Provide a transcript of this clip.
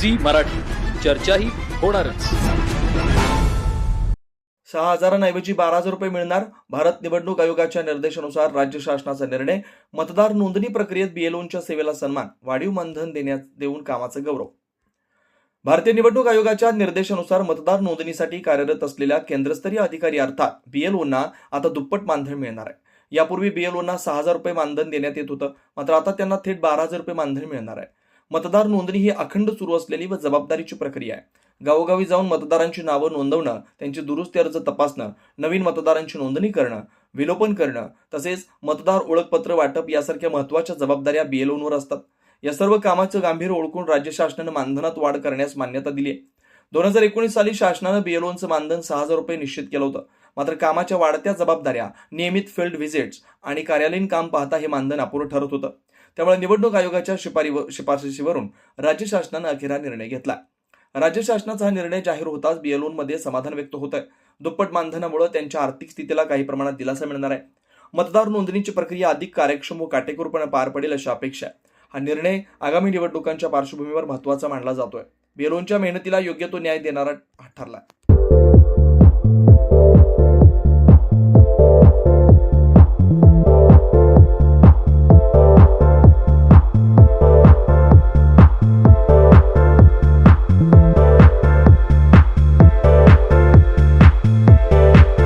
Zee Marathi. चर्चाही होणारच. सहा हजारांऐवजी बारा हजार रुपये मिळणार भारत निवडणूक आयोगाच्या निर्देशानुसार राज्य शासनाचा निर्णय. मतदार नोंदणी प्रक्रियेत बीएलओंच्या सेवेला सन्मान वाढीव मानधन देण्यात देऊन कामाचा गौरव. भारतीय निवडणूक आयोगाच्या निर्देशानुसार मतदार नोंदणीसाठी कार्यरत असलेल्या केंद्रस्तरीय अधिकारी अर्थात बीएलओंना आता दुप्पट मानधन मिळणार आहे. यापूर्वी बीएलओंना सहा हजार रुपये मानधन देण्यात येत होतं. मात्र आता त्यांना थेट बारा हजार रुपये मानधन मिळणार आहे. मतदार नोंदणी ही अखंड सुरू असलेली व जबाबदारीची प्रक्रिया आहे. गावोगावी जाऊन मतदारांची नावं नोंदवणं त्यांची दुरुस्ती अर्ज तपासणं नवीन मतदारांची नोंदणी करणं विलोपन करणं तसेच मतदार ओळखपत्र वाटप यासारख्या महत्त्वाच्या जबाबदाऱ्या बीएलओंवर असतात. या सर्व कामाचं गांभीर्य ओळखून राज्य शासनानं मानधनात वाढ करण्यास मान्यता दिली आहे. दोन हजार एकोणीस साली शासनानं बीएलओंचं मानधन सहा हजार रुपये निश्चित केलं होतं. मात्र कामाच्या वाढत्या जबाबदाऱ्या नियमित फील्ड व्हिजिट्स आणि कार्यालयीन काम पाहता हे मानधन अपुरं ठरत होतं. त्यामुळे निवडणूक आयोगाच्या शिफारी शिफारशीवरून राज्य शासनानं अखेर हा निर्णय घेतला. राज्य शासनाचा हा निर्णय जाहीर होताच बीएलओमध्ये समाधान व्यक्त होत आहे दुप्पट मानधनामुळे त्यांच्या आर्थिक स्थितीला काही प्रमाणात दिलासा मिळणार आहे. मतदार नोंदणीची प्रक्रिया अधिक कार्यक्षम व काटेकोरपणे पार पडेल अशी अपेक्षा आहे. हा निर्णय आगामी निवडणुकांच्या पार्श्वभूमीवर महत्त्वाचा मानला जातोय. बेलोनच्या मेहनतीला योग्य तो न्याय देणारा ठरला.